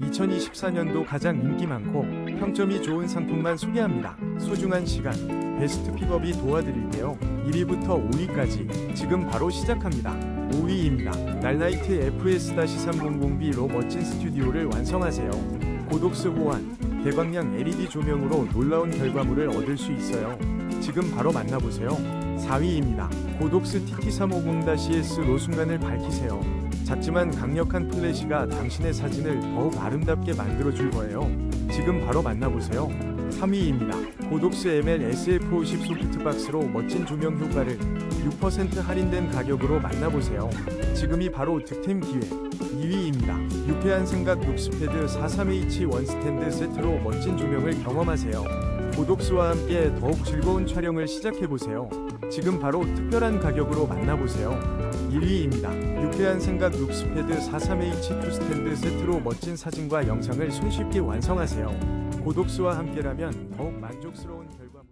2024년도 가장 인기 많고 평점이 좋은 상품만 소개합니다. 소중한 시간, 베스트 픽업이 도와드릴게요. 1위부터 5위까지 지금 바로 시작합니다. 5위입니다. 날라이트 FS-3002로 멋진 스튜디오를 완성하세요. 고독스 호환, 대광량 LED 조명으로 놀라운 결과물을 얻을 수 있어요. 지금 바로 만나보세요. 4위입니다. 고독스 TT350-S 로 순간을 밝히세요. 작지만 강력한 플래시가 당신의 사진을 더욱 아름답게 만들어줄 거예요. 지금 바로 만나보세요. 3위입니다. 고독스 ML SF50 소프트박스로 멋진 조명 효과를 6% 할인된 가격으로 만나보세요. 지금이 바로 득템 기회. 2위입니다. 유쾌한 생각 룩스패드 43H 원스탠드 세트로 멋진 조명을 경험하세요. 고독스와 함께 더욱 즐거운 촬영을 시작해보세요. 지금 바로 특별한 가격으로 만나보세요. 1위입니다. 유쾌한 생각 룩스패드 43H2 스탠드 세트로 멋진 사진과 영상을 손쉽게 완성하세요. 고독스와 함께라면 더욱 만족스러운 결과물